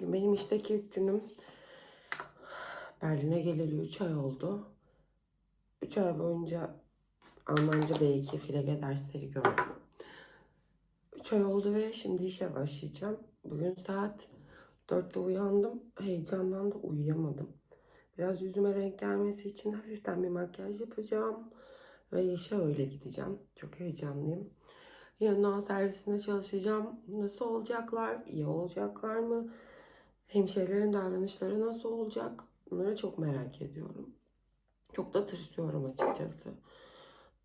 Bugün benim işteki ilk günüm. Berlin'e geleli 3 ay oldu. 3 ay boyunca Almanca B2 filege dersleri gördüm. 3 ay oldu ve şimdi işe başlayacağım. Bugün saat 4'te uyandım. Heyecandan da uyuyamadım. Biraz yüzüme renk gelmesi için hafiften bir makyaj yapacağım. Ve işe öyle gideceğim. Çok heyecanlıyım. Yanından servisinde çalışacağım. Nasıl olacaklar? İyi olacaklar mı? Hemşirelerin davranışları nasıl olacak? Bunları çok merak ediyorum. Çok da tırsıyorum açıkçası.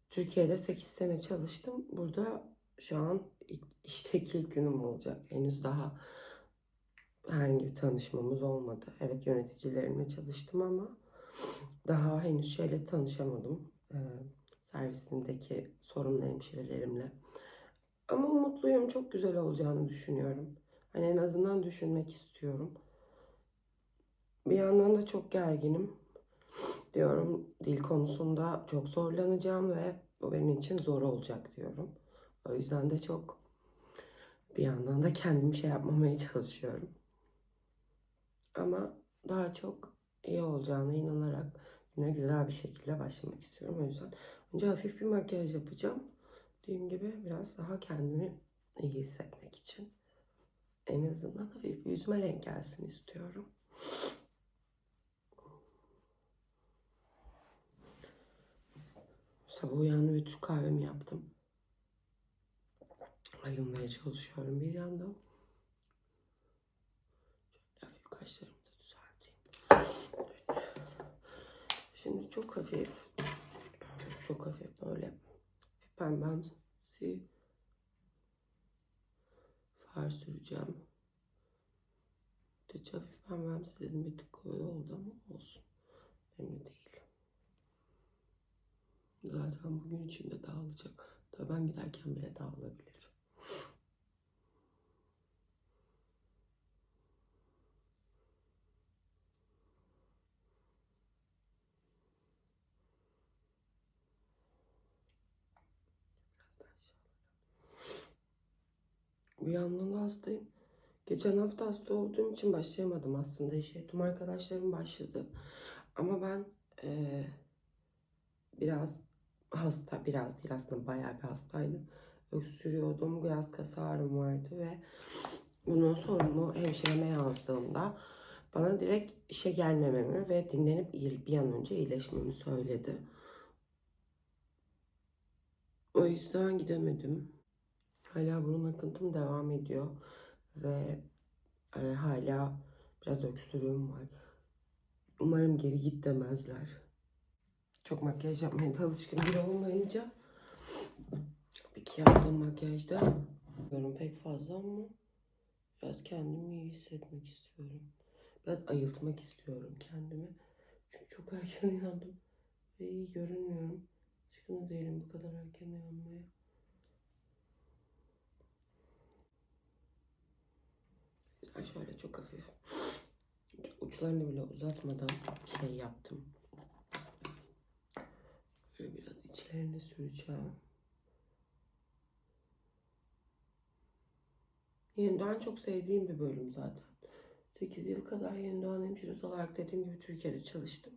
Türkiye'de 8 sene çalıştım. Burada şu an işteki ilk günüm olacak. Henüz daha herhangi bir tanışmamız olmadı. Evet yöneticilerimle çalıştım ama daha henüz şeyle tanışamadım. Ee, servisindeki sorumlu hemşirelerimle. Ama umutluyum. Çok güzel olacağını düşünüyorum. Hani en azından düşünmek istiyorum. Bir yandan da çok gerginim. Diyorum dil konusunda çok zorlanacağım ve bu benim için zor olacak diyorum. O yüzden de çok bir yandan da kendim şey yapmamaya çalışıyorum. Ama daha çok iyi olacağına inanarak güne güzel bir şekilde başlamak istiyorum. O yüzden önce hafif bir makyaj yapacağım. Dediğim gibi biraz daha kendimi iyi hissetmek için. En azından hafif bir yüzüme renk gelsin istiyorum. Sabah uyandım ve Türk kahvemi yaptım. Ayılmaya çalışıyorum bir yandan. Şöyle hafif kaşlarımı da düzelteyim. Evet. Şimdi çok hafif, çok hafif böyle pembemsi far süreceğim. De hafif pembemsi dedim bir tık koyu oldu ama olsun. Önemli değil. Zaten bugün içinde dağılacak. Tabii ben giderken bile dağılabilir. Da hastayım. Geçen hafta hasta olduğum için başlayamadım aslında işe. Tüm arkadaşlarım başladı. Ama ben eee, biraz hasta, biraz değil aslında bayağı bir hastaydım. Öksürüyordum, biraz kas ağrım vardı ve bunun sorumlu hemşireme yazdığımda bana direkt işe gelmememi ve dinlenip bir an önce iyileşmemi söyledi. O yüzden gidemedim. Hala burun akıntım devam ediyor ve e, hala biraz öksürüğüm var. Umarım geri git demezler. Çok makyaj yapmaya da alışkın biri olmayınca bir iki yaptığım makyajda yorum pek fazla ama biraz kendimi iyi hissetmek istiyorum. Biraz ayıltmak istiyorum kendimi. Çünkü çok erken uyandım ve iyi görünmüyorum. Alışkın değilim bu kadar erken uyanmaya. Şöyle çok hafif uçlarını bile uzatmadan şey yaptım. Böyle biraz içlerine süreceğim. Yeni Doğan çok sevdiğim bir bölüm zaten. 8 yıl kadar Yeni Doğan hemşiresi olarak dediğim gibi Türkiye'de çalıştım.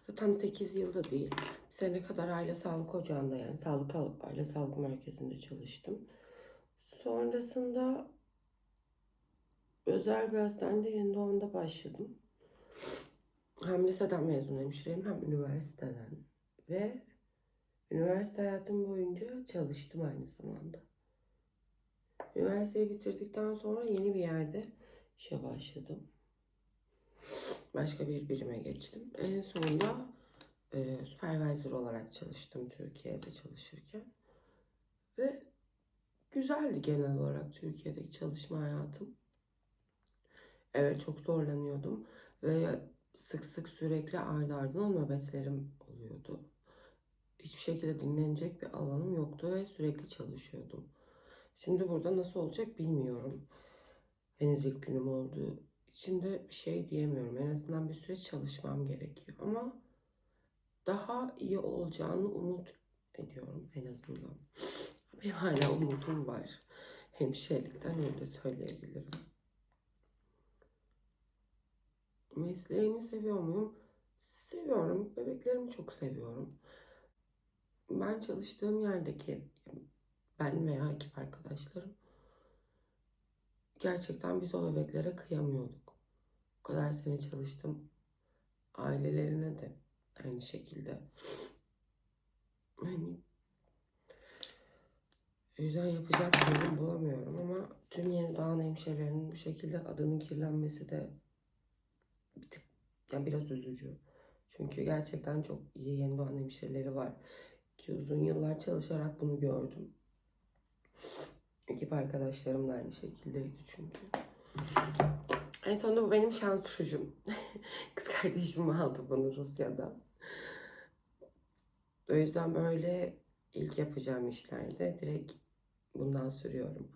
Zaten 8 yılda değil. Bir sene kadar aile sağlık ocağında yani sağlık aile sağlık merkezinde çalıştım. Sonrasında özel bir hastanede Yeni Doğan'da başladım. Hem liseden mezun hemşireyim hem üniversiteden. Ve üniversite hayatım boyunca çalıştım aynı zamanda. Üniversiteyi bitirdikten sonra yeni bir yerde işe başladım. Başka bir birime geçtim. En sonunda e, supervisor olarak çalıştım Türkiye'de çalışırken. Ve güzeldi genel olarak Türkiye'deki çalışma hayatım. Evet çok zorlanıyordum ve sık sık sürekli ardı ardına nöbetlerim oluyordu. Hiçbir şekilde dinlenecek bir alanım yoktu ve sürekli çalışıyordum. Şimdi burada nasıl olacak bilmiyorum. Henüz ilk günüm olduğu için de bir şey diyemiyorum. En azından bir süre çalışmam gerekiyor ama daha iyi olacağını umut ediyorum en azından. Benim hala umudum var. Hemşirelikten öyle söyleyebilirim. Mesleğimi seviyor muyum? Seviyorum. Bebeklerimi çok seviyorum. Ben çalıştığım yerdeki ben veya ekip arkadaşlarım gerçekten biz o bebeklere kıyamıyorduk. O kadar sene çalıştım. Ailelerine de aynı şekilde. Hani yüzden yapacak bir bulamıyorum ama tüm yeni doğan hemşirelerinin bu şekilde adının kirlenmesi de bir tık yani biraz üzücü. Çünkü gerçekten çok iyi yeni doğan hemşireleri var. Ki uzun yıllar çalışarak bunu gördüm. Ekip arkadaşlarım da aynı şekildeydi çünkü. En sonunda bu benim şans tuşum. Kız kardeşim aldı bunu Rusya'da. O yüzden böyle ilk yapacağım işlerde direkt bundan sürüyorum.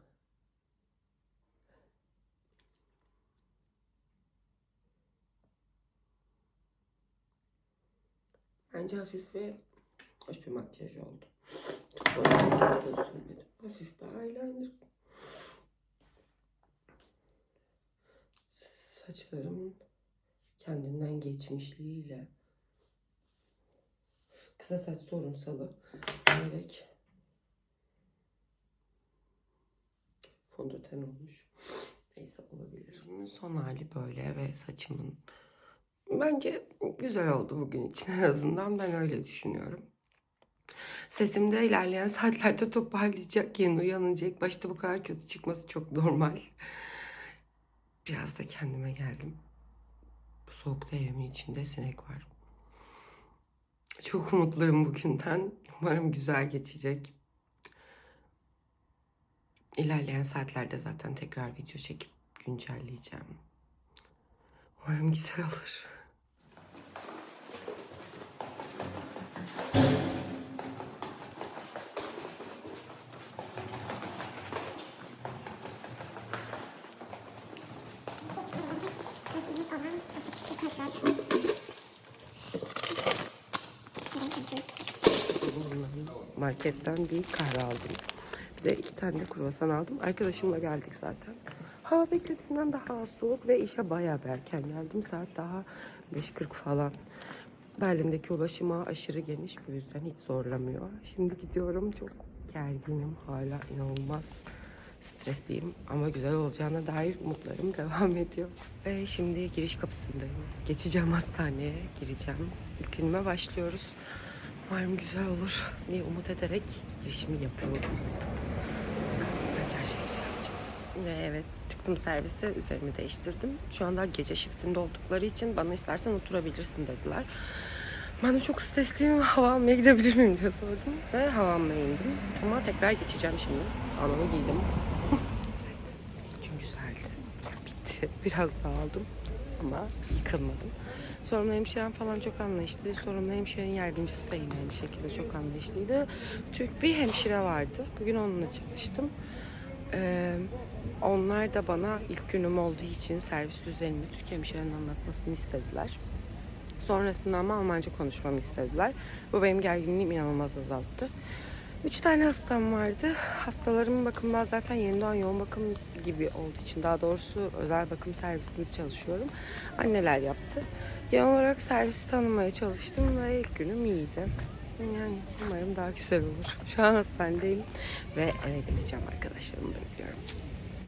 Bence hafif ve hoş bir makyaj oldu. Çok bir. Hafif bir eyeliner. Saçlarımın kendinden geçmişliğiyle kısa saç sorunsalı diyerek fondöten olmuş. Neyse olabilir. Son hali böyle ve saçımın bence güzel oldu bugün için en azından ben öyle düşünüyorum. Sesimde ilerleyen saatlerde toparlayacak yeni uyanınca ilk başta bu kadar kötü çıkması çok normal. Biraz da kendime geldim. Bu soğukta evimin içinde sinek var. Çok mutluyum bugünden. Umarım güzel geçecek. İlerleyen saatlerde zaten tekrar video çekip güncelleyeceğim. Umarım güzel olur. Marketten bir kahve aldım. Bir de iki tane de kruvasan aldım. Arkadaşımla geldik zaten. Hava beklediğimden daha soğuk ve işe bayağı bir erken geldim. Saat daha 5.40 falan. Berlin'deki ulaşıma aşırı geniş. Bu yüzden hiç zorlamıyor. Şimdi gidiyorum. Çok gerginim. Hala inanılmaz stresliyim. Ama güzel olacağına dair umutlarım devam ediyor. Ve şimdi giriş kapısındayım. Geçeceğim hastaneye. Gireceğim. İlk günüme başlıyoruz. Umarım güzel olur diye umut ederek girişimi yapıyorum artık. Her şey güzel. Ve evet çıktım servise üzerimi değiştirdim. Şu anda gece shiftinde oldukları için bana istersen oturabilirsin dediler. Ben de çok stresliyim hava almaya gidebilir miyim diye sordum. Ve hava almaya indim. Ama tekrar geçeceğim şimdi. Anamı giydim. evet. Gün güzeldi. Bitti. Biraz daha aldım. Ama yıkılmadım. Sorumlu hemşirem falan çok anlayışlı. Sorumlu hemşirenin yardımcısı da yine aynı şekilde çok anlayışlıydı. Türk bir hemşire vardı. Bugün onunla çalıştım. Ee, onlar da bana ilk günüm olduğu için servis düzenini Türk hemşirenin anlatmasını istediler. Sonrasında ama Almanca konuşmamı istediler. Bu benim gerginliğimi inanılmaz azalttı. Üç tane hastam vardı. Hastalarımın bakımından zaten yeni doğan yoğun bakım gibi olduğu için daha doğrusu özel bakım servisinde çalışıyorum. Anneler yaptı. Genel olarak servisi tanımaya çalıştım ve ilk günüm iyiydi. Yani umarım daha güzel olur. Şu an hastanedeyim ve eve gideceğim arkadaşlarımı bekliyorum.